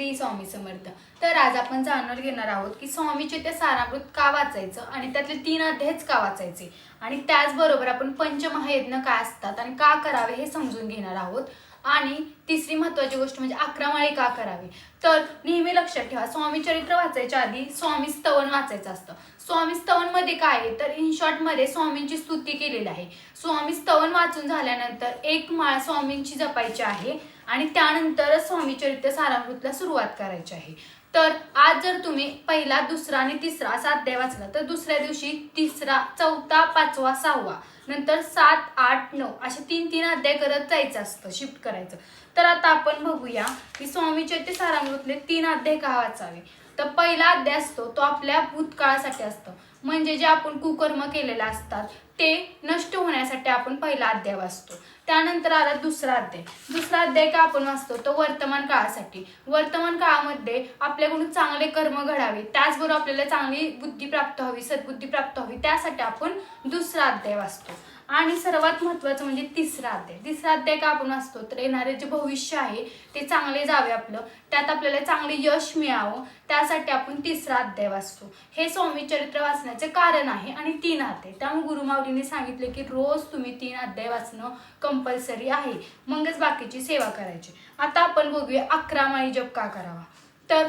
श्री स्वामी समर्थ. तर आज आपण जाणून घेणार आहोत की स्वामीचे ते सारामृत का वाचायचं आणि त्यातले तीन अध्यायच का वाचायचे? आणि त्याचबरोबर आपण पंचमहायज्ञ काय असतात आणि का करावे हे समजून घेणार आहोत. आणि तिसरी महत्वाची गोष्ट म्हणजे अकरा माळे का करावे? तर नेहमी लक्षात ठेवा स्वामी चरित्र वाचायच्या आधी स्वामी स्तवन वाचायचं असतं. स्वामी स्तवनमध्ये काय आहे? तर इन शॉर्टमध्ये स्वामींची स्तुती केलेली आहे. स्वामी स्तवन वाचून झाल्यानंतर एक माळ स्वामींची जपायची आहे. आणि त्यानंतर स्वामी चरित्र सारामृतला सुरुवात करायची आहे. तर आज जर तुम्ही पहिला दुसरा आणि तिसरा असा अध्याय वाचला तर दुसऱ्या दिवशी तिसरा चौथा पाचवा सहावा नंतर सात आठ नऊ असे तीन तीन अध्याय करत जायचं असतं शिफ्ट करायचं. तर आता आपण बघूया की स्वामी चैत्य सारामृतले तीन अध्याय का वाचावे? तर पहिला अध्याय असतो तो आपल्या भूतकाळासाठी असतो. म्हणजे जे आपण कुकर्म केलेले असतात ते नष्ट होण्यासाठी आपण पहिला अध्याय वाचतो. त्यानंतर आला दुसरा अध्याय. दुसरा अध्याय का आपण वाचतो? तो वर्तमान काळासाठी. वर्तमान काळामध्ये आपल्याकडून चांगले कर्म घडावे त्याचबरोबर आपल्याला चांगली बुद्धी प्राप्त व्हावी सद्बुद्धी प्राप्त व्हावी त्यासाठी आपण दुसरा अध्याय वाचतो. आणि सर्वात महत्वाचं म्हणजे तिसरा अध्याय. तिसरा अध्याय का आपण असतो तर येणारे जे भविष्य आहे ते चांगले जावे आपलं. त्यात आपल्याला चांगले यश मिळावं. त्यासाठी आपण तिसरा अध्याय वाचतो. हे स्वामी चरित्र वाचण्याचे कारण आहे आणि तीन अध्याय. त्यामुळे गुरुमाऊलीने सांगितले की रोज तुम्ही तीन अध्याय वाचणं कंपल्सरी आहे. मगच बाकीची सेवा करायची. आता आपण बघूया अकरा माळी जप का करावा? तर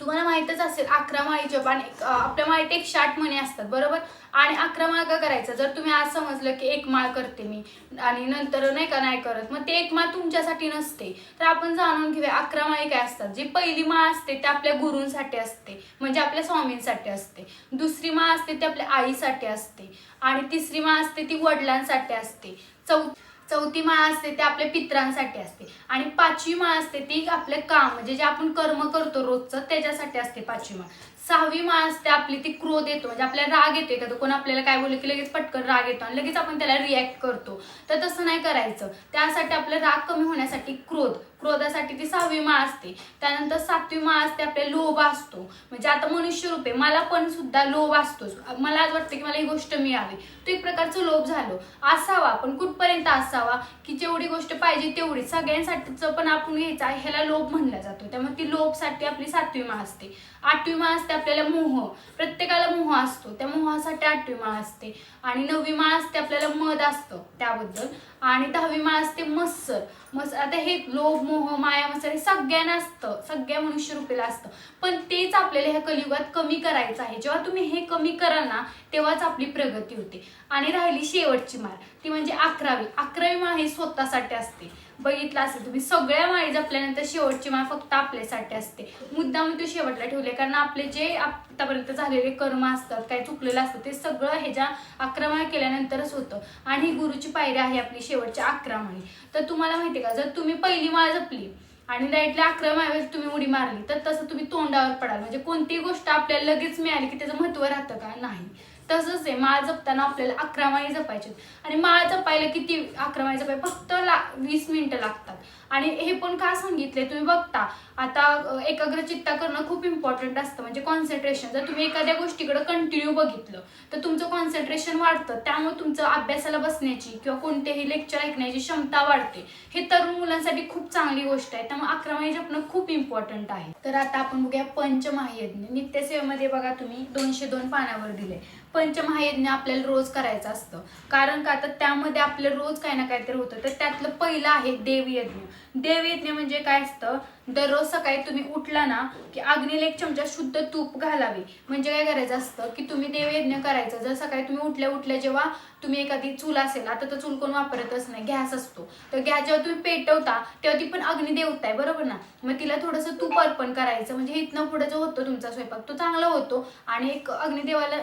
तुम्हाला माहीतच असेल अकरा माळी आणि आपल्या माळीत एक शाट मणी असतात बरोबर? आणि अकरा माळ का करायचं? जर तुम्ही आज समजलं की एक माळ करते मी आणि नंतर नाही का नाही करत मग ते एक माळ तुमच्यासाठी नसते. तर आपण जाणून घेऊया अकरा माळी काय असतात. जी पहिली माळ असते ते आपल्या गुरूंसाठी असते म्हणजे आपल्या स्वामींसाठी असते. दुसरी माळ असते ती आपल्या आईसाठी असते. आणि तिसरी माळ असते ती वडिलांसाठी असते. चौथ चौथी माळ असते ते आपल्या पित्रांसाठी असते. आणि पाचवी माळ असते ती आपलं काम म्हणजे जे आपण कर्म करतो रोजचं त्याच्यासाठी असते पाचवी माळ. सहावी माळ असते आपली ती क्रोध येतो म्हणजे आपल्याला राग येतो एखादं कोण आपल्याला काय बोललं की लगेच पटकन राग येतो आणि लगेच आपण त्याला रिॲक्ट करतो. तर तसं नाही करायचं. त्यासाठी आपला राग कमी होण्यासाठी क्रोध. क्रोधासाठी ती सहावी माळ असते. त्यानंतर सातवी माळ असते आपल्या लोभ असतो. म्हणजे आता मनुष्य रूपे मला पण सुद्धा लोभ असतोच. मला आज वाटतं की मला ही गोष्ट मिळावी. तो एक प्रकारचं लोभ झालो. असावा पण कुठपर्यंत असावा की जेवढी गोष्ट पाहिजे तेवढी. सगळ्यांसाठीचं पण आपण घ्यायचा ह्याला लोभ म्हणला जातो. त्यामुळे ती लोभसाठी आपली सातवी माळ असते. आठवी माळ असते आपल्याला मोह. प्रत्येकाला मोह असतो. त्या मोहासाठी आठवी माळ असते. आणि नववी माळ असते आपल्याला मध असतं त्याबद्दल. आणि दहावी माळ असते मत्सर. मस आता हे लोभ मोह माया मत्सर हे सगळ्यांना असतं. सगळ्या मनुष्य रूपेला असतं. पण तेच आपल्याला ह्या कलियुगात कमी करायचं आहे. जेव्हा तुम्ही हे कमी कराल ना तेव्हाच आपली प्रगती होते. आणि राहिली शेवटची माळ. ती म्हणजे अकरावी. अकरावी माळ ही स्वतःसाठी असते. बघितलं असेल तुम्ही सगळ्या माळी जपल्यानंतर शेवटची माळ फक्त आपल्यासाठी असते. मुद्दाम ते शेवटला ठेवले कारण आपले जे आतापर्यंत झालेले कर्म असतात काय चुकलेलं असतं ते सगळं ह्याच्या अकरा माळ केल्यानंतरच होतं. आणि ही गुरुची पायरी आहे आपली शेवटची अकरा माळी तर तुम्हाला माहिती का जर तुम्ही पहिली माळ जपली आणि राईटला अकरा माळेवर तुम्ही उडी मारली तर तसं तुम्ही तोंडावर पडाल. म्हणजे कोणतीही गोष्ट आपल्याला लगेच मिळाली की त्याचं महत्त्व राहतं का? नाही. तसंच आहे. माळ जपताना आपल्याला अकरा माळी जपायचे आणि माळ जपायला किती अकरा माळी जपाय फक्त ला वीस मिनिटं लागतात. आणि हे पण का सांगितले तुम्ही बघता. आता एकाग्र एकाग्रचित्ता करणं खूप इम्पॉर्टंट असतं. म्हणजे कॉन्सन्ट्रेशन जर तुम्ही एखाद्या गोष्टीकडे कंटिन्यू बघितलं तर तुमचं कॉन्सन्ट्रेशन वाढतं. त्यामुळे तुमचं अभ्यासाला बसण्याची किंवा कोणतेही लेक्चर ऐकण्याची क्षमता वाढते. हे तरुण मुलांसाठी खूप चांगली गोष्ट आहे. त्यामुळे अकरा माळी जपणं खूप इम्पॉर्टंट आहे. तर आता आपण बघूया पंचमहायज्ञ. नित्यसेवेमध्ये बघा तुम्ही दोनशे दोन पानावर दिले पंचमहायज्ञ आपल्याला रोज करायचं असतं. कारण का तर त्यामध्ये आपलं रोज काही ना काहीतरी होतं. तर त्यातलं पहिलं आहे देवयज्ञ. देवयज्ञ म्हणजे काय असतं? दररोज सकाळी तुम्ही उठला ना की अग्नीला एक चमचा शुद्ध तूप घालावे. म्हणजे काय करायचं असतं की तुम्ही देवयज्ञ करायचं. जर सकाळी तुम्ही उठल्या उठल्या जेव्हा तुम्ही एखादी चूल असेल आता तर चूल कोण वापरतच नाही गॅस असतो. तर गॅस जेव्हा तुम्ही पेटवता तेव्हा ती पण अग्निदेवता आहे बरोबर ना? मग तिला थोडंसं तूप अर्पण करायचं. म्हणजे इथनं पुढे जो होतो तुमचा स्वयंपाक तो चांगला होतो. आणि एक अग्निदेवाला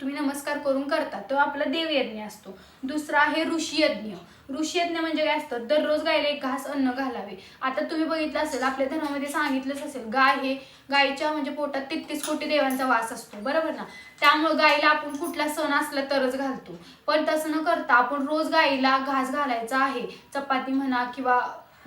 तुम्ही नमस्कार करून करता तो आपला देवयज्ञ असतो. दुसरा आहे ऋषीयज्ञ ऋषीयज्ञ म्हणजे काय असतं? दररोज गायला एक घास अन्न घालावे. आता तुम्ही बघितलं असेल आपल्या धर्मामध्ये सांगितलंच असेल गाय हे गायीच्या म्हणजे पोटात तेहतीस कोटी देवांचा वास असतो बरोबर ना? त्यामुळे गायीला आपण कुठला सण असला तरच घालतो. पण तसं न करता आपण रोज गायीला घास घालायचा आहे. चपाती म्हणा किंवा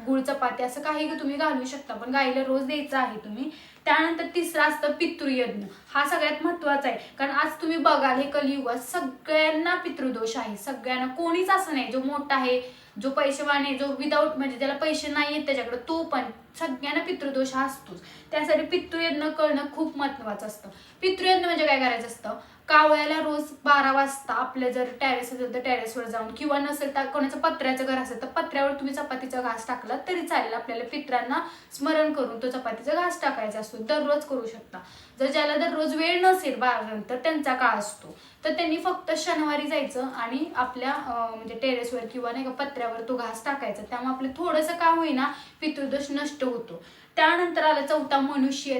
गुळ चपाती असं काही तुम्ही घालू शकता पण गाईला रोज द्यायचं आहे तुम्ही. त्यानंतर तिसरं असतं पितृयज्ञ. हा सगळ्यात महत्त्वाचा आहे. कारण आज तुम्ही बघाल हे कलियुगात सगळ्यांना पितृदोष आहे. सगळ्यांना कोणीच असं नाही. जो मोठा आहे जो पैसेवान आहे जो विदाऊट म्हणजे ज्याला पैसे नाही आहेत त्याच्याकडे तो पण सगळ्यांना पितृदोष हा असतोच. त्यासाठी पितृयज्ञ करणं खूप महत्वाचं असतं. पितृयज्ञ म्हणजे काय करायचं असतं? कावळ्याला रोज बारा वाजता आपल्या जर टॅरेस असेल तर टेरेसवर जाऊन किंवा नसेल तर कोणाचं पत्र्याचं घर असेल तर पत्र्यावर तुम्ही चपातीचा घास टाकला तरी चालेल. आपल्याला पित्रांना स्मरण करून तो चपातीचा घास टाकायचा असतो. दररोज करू शकता. जर ज्याला दररोज वेळ नसेल बारानंतर त्यांचा काळ असतो. तर त्यांनी फक्त शनिवारी जायचं आणि आपल्या म्हणजे टेरेसवर किंवा नाही का पत्र्यावर तो घास टाकायचा. त्यामुळे आपलं थोडंसं का होईना पितृदोष नष्ट होतो. त्यानंतर आला चौथा मनुष्य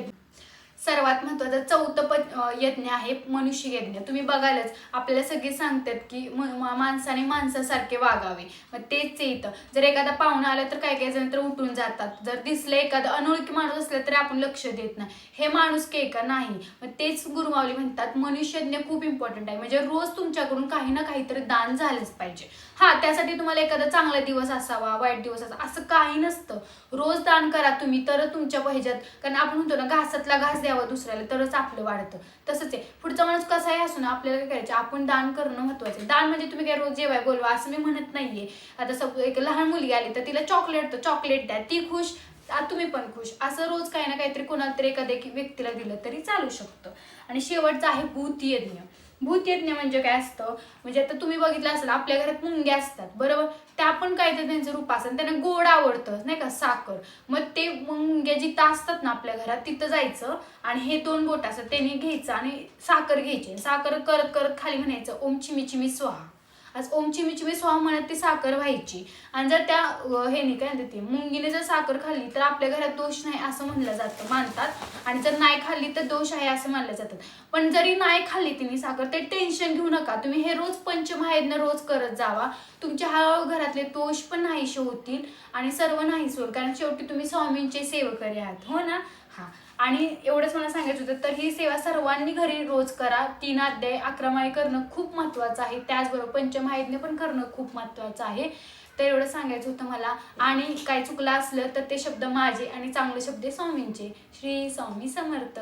सर्वात महत्वाचं चौथं प यज्ञ आहे मनुष्य यज्ञ. तुम्ही बघायलाच आपल्याला सगळे सांगतात की माणसाने माणसासारखे वागावे. मग तेच इथं. जर एखादा पाहुणा आला तर काय काही जण तर उठून जातात. जर दिसलं एखादा अनोळखी माणूस असला तरी आपण लक्ष देत नाही. हे माणूस के का नाही? मग तेच गुरुमावली म्हणतात मनुष्यज्ञ खूप इम्पॉर्टंट आहे. म्हणजे रोज तुमच्याकडून काही ना काहीतरी दान झालंच पाहिजे. हा त्यासाठी तुम्हाला एखादा चांगला दिवस असावा वाईट दिवस असावा असं काही नसतं. रोज दान करा तुम्ही तर तुमच्या ह्याच्यात कारण आपण म्हणतो ना घासातला घास द्यावं दुसऱ्याला तरच आपलं वाढतं. तसंच आहे. पुढचा माणूस कसाही असू ना आपल्याला काय करायचं? आपण दान करणं महत्वाचं आहे. दान म्हणजे तुम्ही काय रोज जेवाय बोलवा असं मी म्हणत नाहीये. आता सब एक लहान मुलगी आली तर तिला चॉकलेट तर चॉकलेट द्या. ती खुश तुम्ही पण खुश. असं रोज काही ना काहीतरी कोणाला तरी एखाद्या व्यक्तीला दिलं तरी चालू शकतं. आणि शेवटचं आहे भूतयज्ञ भूतयज्ञ म्हणजे काय असतं? म्हणजे आता तुम्ही बघितलं असेल आपल्या घरात मुंग्या असतात बरोबर? त्या पण काय तर त्यांचं रूप असतं त्यांना गोड आवडतं नाही का? साखर. मग ते मुंग्या जिथं असतात ना आपल्या घरात तिथं जायचं आणि हे दोन बोट असतात त्यांनी घ्यायचं आणि साखर घ्यायची. साखर करत करत खाली म्हणायचं ओम चिमी चिमी स्वाहा. आज ओम चिमी चिमी स्वाहा म्हणत ती साखर व्हायची. आणि जर त्या अं, ह्यानी काय म्हणते ती मुंगीने जर साखर खाल्ली तर आपल्या घरात दोष नाही असं म्हणलं जातं मानतात. आणि जर नाही खाल्ली तर दोष आहे असं मानलं जातं. पण जरी नाही खाल्ली तिने साखर ते टेन्शन घेऊ नका. तुम्ही हे रोज पंचमहायज्ञ रोज करत जावा. तुमच्या हळूहळू घरातले दोष पण नाहीसे होतील आणि सर्व नाहीच होईल कारण शेवटी तुम्ही स्वामींचे सेवकरी आहात. हो ना? हा. आणि एवढंच मला सांगायचं होतं तर ही सेवा सर्वांनी घरी रोज करा. तीन अध्याय अकरा करणं खूप महत्त्वाचं आहे. त्याचबरोबर पंचमहायज्ञ पण करणं खूप महत्त्वाचं आहे. तर एवढं सांगायचं होतं मला. आणि काय चुकलं असलं तर ते शब्द माझे आणि चांगले शब्द स्वामींचे. श्री स्वामी समर्थ.